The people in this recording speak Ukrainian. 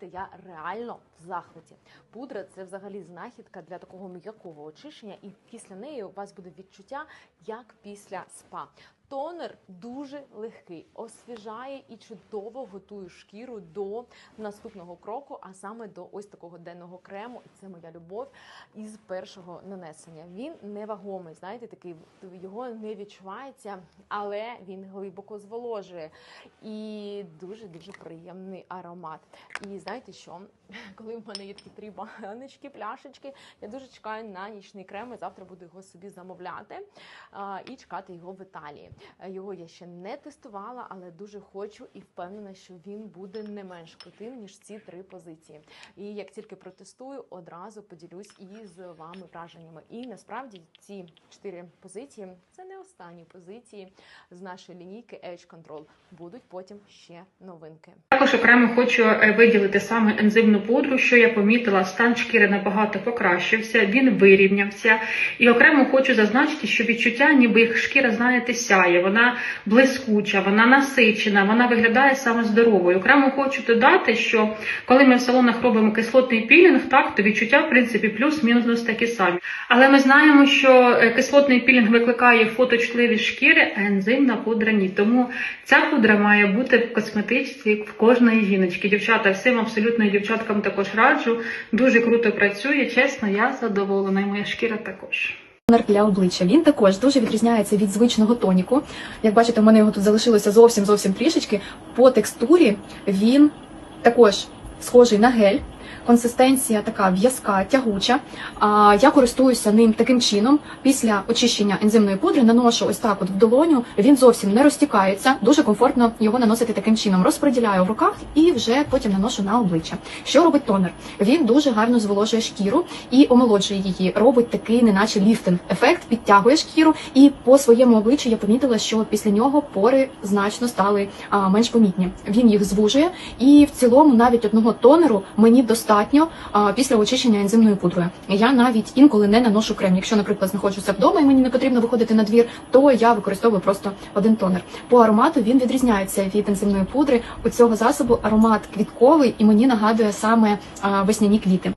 знаєте, я реально в захваті. Пудра це взагалі знахідка для такого м'якого очищення, і після неї у вас буде відчуття як після спа. Тонер дуже легкий, освіжає і чудово готує шкіру до наступного кроку, а саме до ось такого денного крему. І це моя любов із першого нанесення. Він невагомий, знаєте, такий його не відчувається, але він глибоко зволожує і дуже дуже приємний аромат. І знаєте що? Коли в мене є такі три баночки, пляшечки, я дуже чекаю на нічний крем. і Завтра буду його собі замовляти і чекати його в Італії. Е, Його я ще не тестувала, але дуже хочу і впевнена, що він буде не менш крутим ніж ці три позиції. І як тільки протестую, одразу поділюсь із вами враженнями. І насправді ці чотири позиції це не останні позиції з нашої лінійки Edge Control. Будуть потім ще новинки. Також окремо хочу е, виділити саме ензимну пудру, що я помітила, стан шкіри набагато покращився, він вирівнявся. І окремо хочу зазначити, що відчуття, ніби їх шкіра, знаєте, сяє, вона блискуча, вона насичена, вона виглядає саме здоровою. Окремо хочу додати, що коли ми в салонах робимо кислотний пілінг, так то відчуття, в принципі, плюс-мінус такі самі. Але ми знаємо, що е, кислотний пілінг викликає фоточутливість шкіри, а ензимна пудра ні. Тому ця пудра має бути в косметичці в кожної жіночки. Дівчата, всім абсолютно дівчаткам також раджу. Дуже круто працює. Чесно, я задоволена, і моя шкіра також. Для обличчя. Він також дуже відрізняється від звичного тоніку. Як бачите, у мене його тут залишилося зовсім зовсім трішечки. По текстурі він також схожий на гель. Консистенція така в'язка, тягуча. Я користуюся ним таким чином. Після очищення ензимної пудри наношу ось так от в долоню. Він зовсім не розтікається. Дуже комфортно його наносити таким чином. Розподіляю в руках і вже потім наношу на обличчя. Що робить тонер? Він дуже гарно зволожує шкіру і омолоджує її. Робить такий, неначе ліфтинг ефект, підтягує шкіру. І по своєму обличчю я помітила, що після нього пори значно стали менш помітні. Він їх звужує, і в цілому навіть одного тонеру мені достатньо а, після очищення ензимною пудрою. Я навіть інколи не наношу крем. Якщо, наприклад, знаходжуся вдома і мені не потрібно виходити на двір, то я використовую просто один тонер. По аромату він відрізняється від ензимної пудри. У цього засобу аромат квітковий і мені нагадує саме а, весняні квіти.